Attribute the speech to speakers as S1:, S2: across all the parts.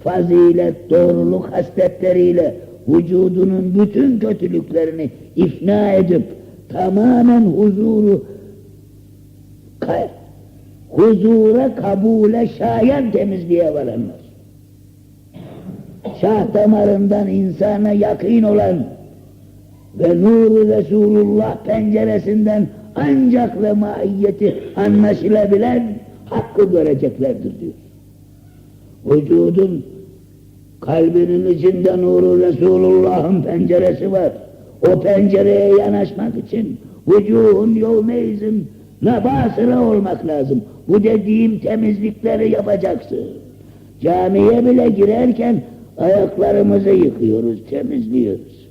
S1: fazilet, doğruluk hasletleriyle vücudunun bütün kötülüklerini ifna edip tamamen huzuru huzura kabule şayan temizliğe varanlar. Şah damarından insana yakın olan ve nuru Resulullah penceresinden ancak ve maiyeti anlaşılabilen hakkı göreceklerdir diyor. Vücudun kalbinin içinde nuru Resulullah'ın penceresi var. O pencereye yanaşmak için vücuhun yevmeyizin nebasıra olmak lazım. Bu dediğim temizlikleri yapacaksın. Camiye bile girerken ayaklarımızı yıkıyoruz, temizliyoruz.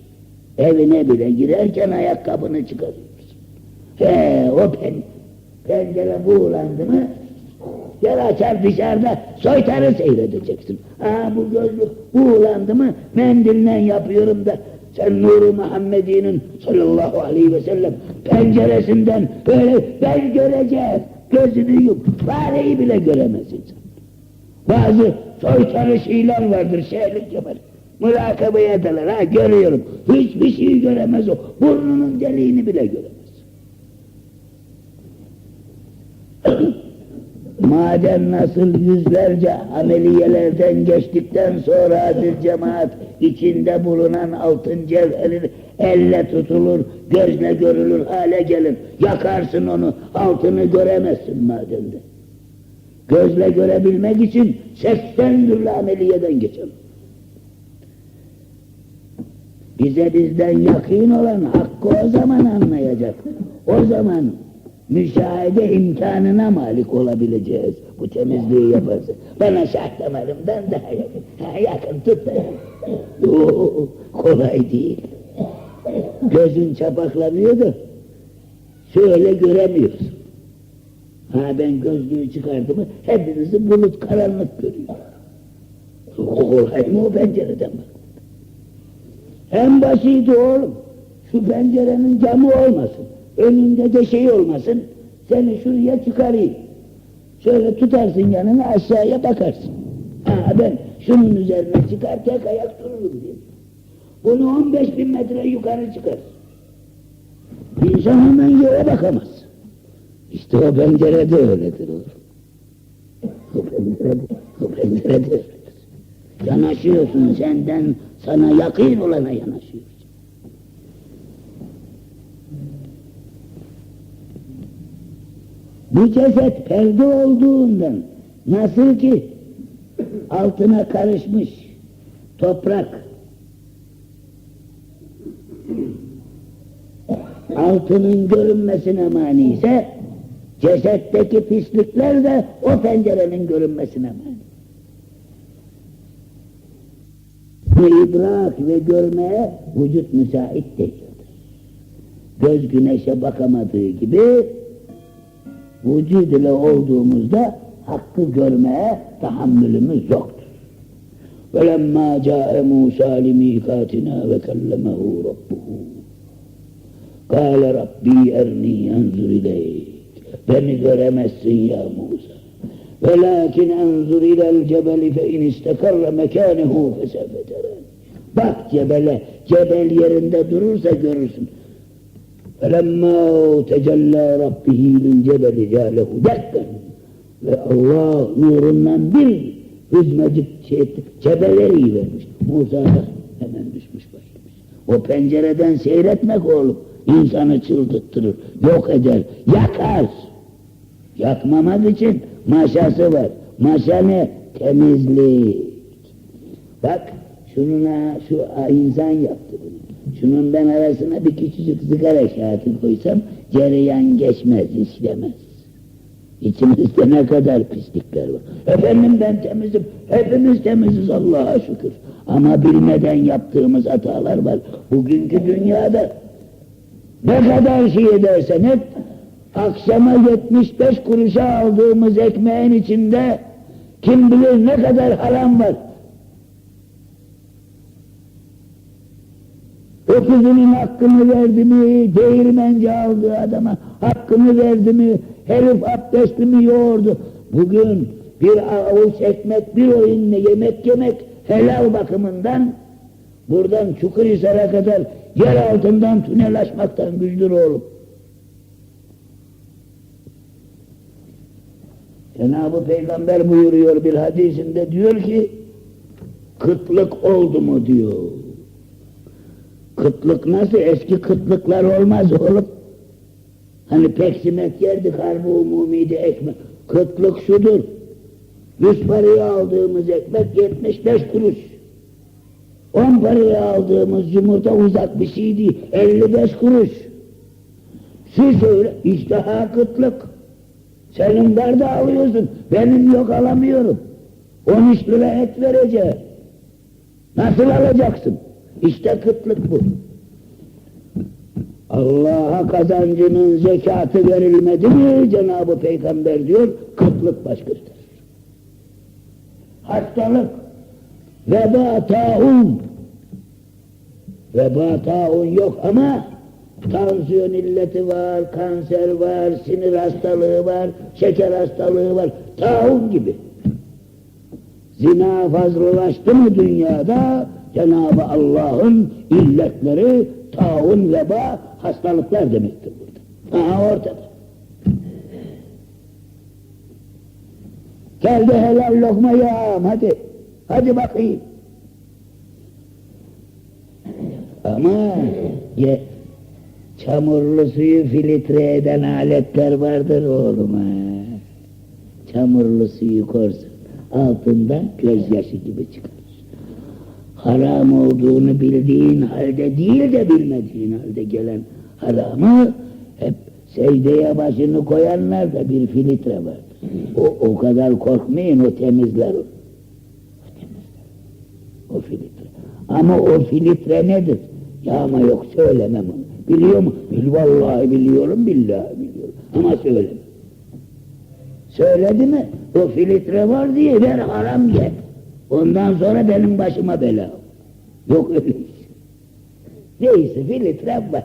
S1: Evine bile girerken ayakkabını çıkarıyoruz. He, o pen, pencere buğulandı mı Yer açar dışarıda soytarı seyredeceksin. Ha bu gözlük buğulandı mı mendille yapıyorum da sen nuru Muhammed'inin sallallahu aleyhi ve sellem penceresinden böyle ben göreceğim gözünü yum fareyi bile göremezsin sen. Bazı soytarı şeyler vardır şeylik yapar. Mürakabe ederler ha görüyorum. Hiçbir şey göremez o. Burnunun deliğini bile göremez. Madem nasıl yüzlerce ameliyelerden geçtikten sonra bir cemaat içinde bulunan altın cevherin elle tutulur, gözle görülür hale gelir. Yakarsın onu, altını göremezsin mademde. Gözle görebilmek için 80 türlü ameliyeden geçer. Bize bizden yakın olan hakkı o zaman anlayacak. O zaman müşahede imkanına malik olabileceğiz. Bu temizliği yaparsa. Bana şah damarımdan daha yakın. Yakın tut da. Oo, kolay değil. Gözün çapaklanıyor da şöyle göremiyorsun. Ha ben gözlüğü çıkardım hepinizi bulut karanlık görüyor. O kolay mı o pencereden bak. En basiti oğlum. Şu pencerenin camı olmasın. Önünde de şey olmasın. Seni şuraya çıkarayım. Şöyle tutarsın yanına aşağıya bakarsın. Ha ben şunun üzerine çıkar tek ayak dururum diye. Bunu 15 bin metre yukarı çıkar. İnsan hemen yere bakamaz. İşte o pencerede öyledir oğlum. O pencerede, o pencerede öyledir. Yanaşıyorsun senden sana yakın olana yanaşıyorsun. Bu ceset perde olduğundan nasıl ki altına karışmış toprak altının görünmesine mani ise cesetteki pislikler de o pencerenin görünmesine mani. Bu idrak ve görmeye vücut müsait değildir. Göz güneşe bakamadığı gibi vücud ile olduğumuzda hakkı görmeye tahammülümüz yoktur. وَلَمَّا جَاءَ مُوسَى لِمِيقَاتِنَا وَكَلَّمَهُ رَبُّهُ قَالَ رَبِّي اَرْنِي يَنْزُرْ اِلَيْكَ Beni göremezsin ya Musa. وَلَكِنْ اَنْزُرْ اِلَى الْجَبَلِ فَاِنْ اِسْتَكَرَّ مَكَانَهُ فَسَوْفَ تَرَانِ Bak cebele, cebel yerinde durursa görürsün. فَلَمَّا تَجَلَّى رَبِّهِ لِلْجَبَلِ جَعَلَهُ دَكَّا Ve Allah nurundan bir hüzmecik şey etti, cebeleri vermiş. Musa da hemen düşmüş başlamış. O pencereden seyretmek oğlum insanı çıldırtırır, yok eder, yakar. Yakmamak için maşası var. Maşa ne? Temizlik. Bak şununa şu insan yaptı bunu. Şunun ben arasına bir küçücük sigara kağıtı koysam cereyan geçmez, işlemez. İçimizde ne kadar pislikler var. Efendim ben temizim, hepimiz temiziz Allah'a şükür. Ama bilmeden yaptığımız hatalar var. Bugünkü dünyada ne kadar şey edersen et, akşama 75 kuruşa aldığımız ekmeğin içinde kim bilir ne kadar haram var. Öküzünün hakkını verdi mi, değirmenci aldığı adama hakkını verdi mi, herif abdestimi yoğurdu. Bugün bir avuç ekmek, bir oyunla yemek yemek helal bakımından buradan Çukurhisar'a kadar yer altından tünel açmaktan güçlür oğlum. Cenab-ı Peygamber buyuruyor bir hadisinde diyor ki kıtlık oldu mu diyor. Kıtlık nasıl? Eski kıtlıklar olmaz oğlum. Hani peksimek yerdik harbi umumiydi ekmek. Kıtlık şudur. Yüz paraya aldığımız ekmek 75 kuruş. 10 paraya aldığımız yumurta uzak bir şeydi. 55 kuruş. Siz söyle, işte ha kıtlık. Senin var da alıyorsun, benim yok alamıyorum. 13 lira et vereceğim. Nasıl alacaksın? İşte kıtlık bu. Allah'a kazancının zekatı verilmedi mi Cenab-ı Peygamber diyor, kıtlık baş gösterir. Hastalık, veba, taun. Veba, taun yok ama tansiyon illeti var, kanser var, sinir hastalığı var, şeker hastalığı var, taun gibi. Zina fazlalaştı mı dünyada Cenab-ı Allah'ın illetleri taun, veba, hastalıklar demektir burada. Aha ortada. Gel de helal lokma yağım hadi. Hadi bakayım. Ama ye, çamurlu suyu filtre eden aletler vardır oğlum ha. Çamurlu suyu korsun. Altından gözyaşı gibi çıkar. Haram olduğunu bildiğin halde değil de bilmediğin halde gelen haramı hep secdeye başını koyanlar da bir filtre var. O, o kadar korkmayın o temizler o. O temizler. O filtre. Ama o filtre nedir? Yağma yok söylemem onu. Biliyor mu? Bil vallahi biliyorum billahi biliyorum. Ama söylemem. Söyledi mi? O filtre var diye ver haram ye. Ondan sonra benim başıma bela. Yok öyle iş. Neyse filtre var.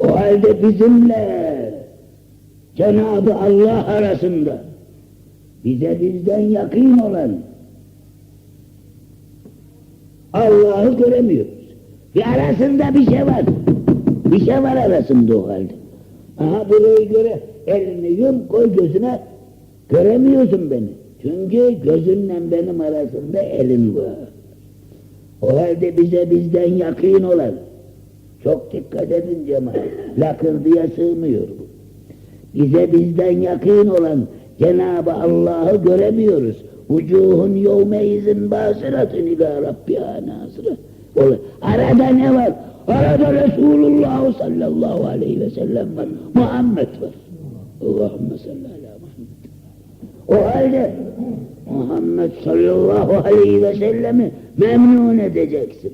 S1: o halde bizimle Cenab-ı Allah arasında bize bizden yakın olan Allah'ı göremiyoruz. Bir arasında bir şey var. Bir şey var arasında o halde. Aha burayı göre elini yum koy gözüne göremiyorsun beni. Çünkü gözünle benim arasında elin var. O halde bize bizden yakın olan çok dikkat edin cemaat. Lakırdıya sığmıyor bu. Bize bizden yakın olan Cenab-ı Allah'ı göremiyoruz. Vucuhun yevmeizin basiratın ila Rabbiha nasıra. Arada ne var? Arada Resulullah sallallahu aleyhi ve sellem var. Muhammed var. Allahümme salli ala Muhammed. O halde Muhammed sallallahu aleyhi ve sellemi memnun edeceksin.